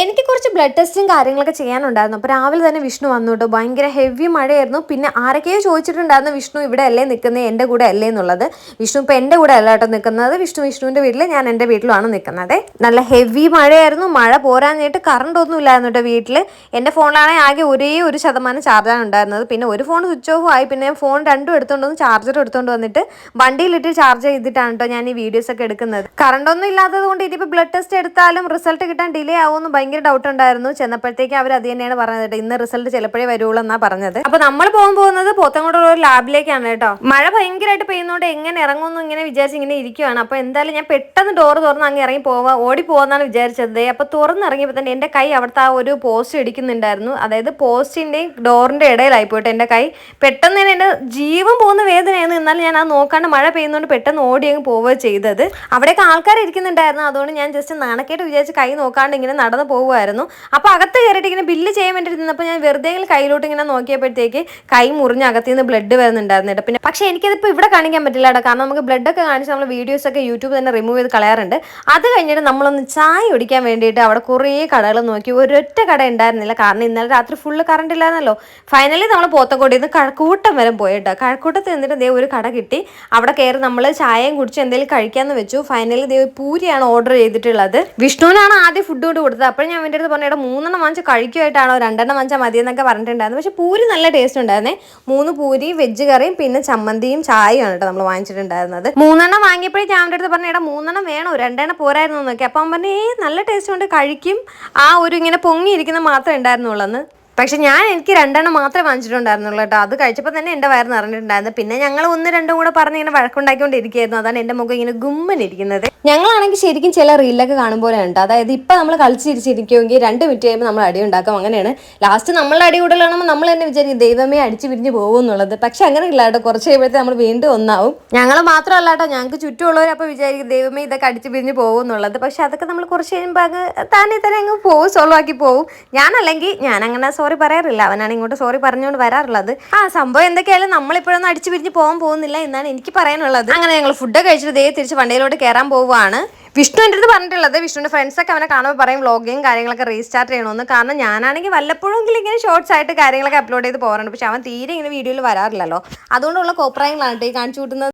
എനിക്ക് കുറച്ച് ബ്ലഡ് ടെസ്റ്റും കാര്യങ്ങളൊക്കെ ചെയ്യാനുണ്ടായിരുന്നു. അപ്പോൾ രാവിലെ തന്നെ വിഷ്ണു വന്നു കേട്ടോ. ഭയങ്കര ഹെവി മഴയായിരുന്നു. പിന്നെ ആരൊക്കെയോ ചോദിച്ചിട്ടുണ്ടായിരുന്നു വിഷ്ണു ഇവിടെ അല്ലേ നിൽക്കുന്നത് എന്റെ കൂടെ അല്ലേ? എന്നുള്ളത്. വിഷ്ണു ഇപ്പോൾ എന്റെ കൂടെ അല്ല കേട്ടോ നിൽക്കുന്നത് വിഷ്ണു വിഷ്ണുവിന്റെ വീട്ടിൽ ഞാൻ എന്റെ വീട്ടിലുമാണ് നിൽക്കുന്നത് നല്ല ഹെവി മഴയായിരുന്നു. മഴ പോരാഞ്ഞിട്ട് കറണ്ട് ഒന്നും ഇല്ലായിരുന്നു കേട്ടോ വീട്ടിൽ എന്റെ ഫോണിലാണെങ്കിൽ ആകെ ഒരേ ഒരു ശതമാനം ചാർജാണ് ഉണ്ടായിരുന്നത്. പിന്നെ ഒരു ഫോൺ സ്വിച്ച് ഓഫ് ആയി. പിന്നെ ഫോൺ രണ്ടും എടുത്തുകൊണ്ട് വന്ന് ചാർജർ എടുത്തുകൊണ്ട് വന്നിട്ട് വണ്ടിയിലിട്ട് ചാർജ് ചെയ്തിട്ടാണ് കേട്ടോ ഞാൻ ഈ വീഡിയോസ് ഒക്കെ എടുക്കുന്നത്. കറണ്ടൊന്നും ഇല്ലാത്തത് കൊണ്ട് ഇനിയിപ്പോൾ ബ്ലഡ് ടെസ്റ്റ് എടുത്താലും റിസൾട്ട് കിട്ടാൻ ഡിലേ ആവുമെന്ന് ഭയങ്കര ഡൗട്ട് ഉണ്ടായിരുന്നു. ചെന്നപ്പോഴത്തേക്ക് അവർ അത് തന്നെയാണ് പറഞ്ഞത് ഇന്ന് റിസൾട്ട് ചിലപ്പോഴേ വരുള്ളൂ എന്നാ പറഞ്ഞത്. അപ്പൊ നമ്മൾ പോകാൻ പോകുന്നത് പോത്തങ്കോടുള്ള ഒരു ലാബിലേക്കാണ് കേട്ടോ. മഴ ഭയങ്കരമായിട്ട് പെയ്യുന്നതുകൊണ്ട് എങ്ങനെ ഇറങ്ങുന്നു ഇങ്ങനെ വിചാരിച്ച് ഇങ്ങനെ ഇരിക്കുവാണ്. അപ്പൊ എന്തായാലും ഞാൻ പെട്ടെന്ന് ഡോർ തുറന്ന് അങ്ങ് ഇറങ്ങി പോവാ ഓടി പോകാന്നാണ് വിചാരിച്ചത്. അപ്പൊ തുറന്നിറങ്ങിയപ്പോൾ തന്നെ എന്റെ കൈ അവിടുത്തെ ആ ഒരു പോസ്റ്റ് ഇടിക്കുന്നുണ്ടായിരുന്നു. അതായത് പോസ്റ്റിന്റെയും ഡോറിന്റെ ഇടയിലായി പോയിട്ട് എന്റെ കൈ. പെട്ടെന്ന് തന്നെ എന്റെ ജീവൻ പോകുന്ന വേദനയായിരുന്നു. എന്നാലും ഞാൻ അത് നോക്കാണ്ട് മഴ പെയ്യുന്നതുകൊണ്ട് പെട്ടെന്ന് ഓടി അങ്ങ് പോവുക ചെയ്തത്. അവിടെയൊക്കെ ആൾക്കാർ ഇരിക്കുന്നുണ്ടായിരുന്നു. അതുകൊണ്ട് ഞാൻ ജസ്റ്റ് നാണക്കേട്ട് വിചാരിച്ച് കൈ നോക്കാണ്ട് ഇങ്ങനെ നടന്നു പോകുമായിരുന്നു അപ്പോൾ അകത്ത് കയറിയിട്ട് ഇങ്ങനെ ബില്ല് ചെയ്യാൻ വേണ്ടി നിന്നപ്പോൾ ഞാൻ വെറുതെ കയ്യിലോട്ട് ഇങ്ങനെ നോക്കിയപ്പോഴത്തേക്ക് കൈ മുറിഞ്ഞ് അകത്ത് നിന്ന് ബ്ലഡ് വരുന്നുണ്ടായിരുന്നു കേട്ടോ. പിന്നെ പക്ഷേ എനിക്കതിപ്പോൾ ഇവിടെ കാണിക്കാൻ പറ്റില്ല കാരണം നമുക്ക് ബ്ലഡ് ഒക്കെ കാണിച്ച് നമ്മൾ വീഡിയോസ് ഒക്കെ യൂട്യൂബ് തന്നെ റിമൂവ് ചെയ്ത് കളയാറുണ്ട്. അത് കഴിഞ്ഞിട്ട് നമ്മളൊന്ന് ചായ കുടിക്കാൻ വേണ്ടിയിട്ട് അവിടെ കുറേ കടകൾ നോക്കി. ഒരൊറ്റ കട ഉണ്ടായിരുന്നില്ല. കാരണം ഇന്നലെ രാത്രി ഫുള്ള് കറണ്ട് ഇല്ലായിരുന്നല്ലോ. ഫൈനലി നമ്മൾ പോത്തക്കോട്ടിൽ നിന്ന് കഴക്കൂട്ടം വരെ പോയിട്ടോ കഴക്കൂട്ടത്ത് നിന്നിട്ട് ദേ ഒരു കട കിട്ടി. അവിടെ കയറി നമ്മൾ ചായയും കുടിച്ച് എന്തെങ്കിലും കഴിക്കാമെന്ന് വെച്ചു. ഫൈനലി ദേ പൂരിയാണ് ഓർഡർ ചെയ്തിട്ടുള്ളത്. വിഷ്ണുവിനാണ് ആദ്യം ഫുഡ് കൊണ്ട് കൊടുത്തത്. അപ്പോൾ ഞാൻ എന്റെ അടുത്ത് പറഞ്ഞു "എടാ, മൂന്നെണ്ണം വാങ്ങിച്ച് കഴിക്കുമായിട്ടാണോ രണ്ടെണ്ണം വാങ്ങിച്ചാൽ മതി എന്നൊക്കെ പറഞ്ഞിട്ടുണ്ടായിരുന്നു. പക്ഷേ പൂരി നല്ല ടേസ്റ്റ് ഉണ്ടായിരുന്നേ. മൂന്ന് പൂരി വെജ് കറിയും പിന്നെ ചമ്മന്തിയും ചായയാണ് കേട്ടോ നമ്മൾ വാങ്ങിച്ചിട്ടുണ്ടായിരുന്നത്. മൂന്നെണ്ണം വാങ്ങിയപ്പോഴേ ഞാൻ അവന്റെ അടുത്ത് പറഞ്ഞു എടാ മൂന്നെണ്ണം വേണോ? രണ്ടെണ്ണം പോരായിരുന്നു എന്നൊക്കെ. അപ്പം അവൻ പറഞ്ഞു ഏ നല്ല ടേസ്റ്റ് ഉണ്ട്. കഴിക്കും. ആ ഒരു ഇങ്ങനെ പൊങ്ങിയിരിക്കുന്ന മാത്രമേ ഉണ്ടായിരുന്നുള്ളൂ പക്ഷെ ഞാൻ എനിക്ക് രണ്ടെണ്ണം മാത്രമേ വാങ്ങിച്ചിട്ടുണ്ടായിരുന്നുള്ളൂ കേട്ടോ. അത് കഴിച്ചപ്പോൾ തന്നെ എന്റെ വയറ് നിറഞ്ഞിട്ടുണ്ടായിരുന്നു. പിന്നെ ഞങ്ങൾ ഒന്ന് രണ്ടും കൂടെ പറഞ്ഞ് ഇങ്ങനെ വഴക്കുണ്ടാക്കിക്കൊണ്ടിരിക്കുകയായിരുന്നു. അതാണ് എന്റെ മുഖം ഇങ്ങനെ ഗുമ്മനിരിക്കുന്നത്. ഞങ്ങളാണെങ്കിൽ ശരിക്കും ചില റീലൊക്കെ കാണുമ്പോൾ ഉണ്ട് അതായത് ഇപ്പം നമ്മൾ കളിച്ചിരിച്ചിരിക്കുമെങ്കിൽ രണ്ട് മിനിറ്റ് കഴിയുമ്പോൾ നമ്മൾ അടി ഉണ്ടാക്കും. അങ്ങനെയാണ്. ലാസ്റ്റ് നമ്മളുടെ അടി കൂടുതൽ നമ്മൾ തന്നെ വിചാരിക്കും ദൈവമേ അടിച്ച് പിരിഞ്ഞ് പോകും എന്നുള്ളത്. പക്ഷെ അങ്ങനെ ഇല്ല കേട്ടോ. കുറച്ച് കഴിയുമ്പോഴത്തെ നമ്മൾ വീണ്ടും ഒന്നാവും. ഞങ്ങൾ മാത്രമല്ല കേട്ടോ. ഞങ്ങൾക്ക് ചുറ്റുമുള്ളവർ അപ്പോൾ വിചാരിക്കും ദൈവമേ ഇതൊക്കെ അടിച്ച് പിരിഞ്ഞ് പോകും എന്നുള്ളത്. പക്ഷെ അതൊക്കെ നമ്മൾ കുറച്ച് കഴിയുമ്പോൾ അങ്ങ് താനെ തന്നെ അങ്ങ് പോകും സോൾവ് ആക്കി പോകും ഞാനല്ലെങ്കിൽ ഞാൻ അങ്ങനെ സോറി പറയാറില്ല. അവനാണ് ഇങ്ങോട്ട് സോറി പറഞ്ഞുകൊണ്ട് വരാറുള്ളത്. ആ സംഭവം എന്തൊക്കെയായാലും നമ്മളിപ്പോഴൊന്നും അടിച്ചു പിരിഞ്ഞ് പോകാൻ പോകുന്നില്ല എന്നാണ് എനിക്ക് പറയാനുള്ളത്. അങ്ങനെ ഞങ്ങൾ ഫുഡ് കഴിച്ചിട്ട് ദേ തിരിച്ച് വണ്ടിയിലോട്ട് കയറാൻ പോവുകയാണ്. വിഷ്ണു എന്റെ അടുത്ത് പറഞ്ഞിട്ടുള്ളത് വിഷ്ണുവിന്റെ ഫ്രണ്ട്സൊക്കെ അവനെ കാണുമ്പോൾ പറയും വ്ളോഗിങ് കാര്യങ്ങളൊക്കെ റീസ്റ്റാർട്ട് ചെയ്യണമെന്ന് കാരണം ഞാനാണെങ്കിൽ വല്ലപ്പോഴെങ്കിലും ഇങ്ങനെ ഷോർട്സ് ആയിട്ട് കാര്യങ്ങളൊക്കെ അപ്ലോഡ് ചെയ്ത് പോകാറുണ്ട്. പക്ഷെ അവൻ തീരെ ഇങ്ങനെ വീഡിയോയിൽ വരാറില്ലല്ലോ. അതുകൊണ്ടുള്ള കോപ്രായങ്ങളാണ് കേട്ടോ ഈ കാണിച്ചു കൂട്ടുന്നത്.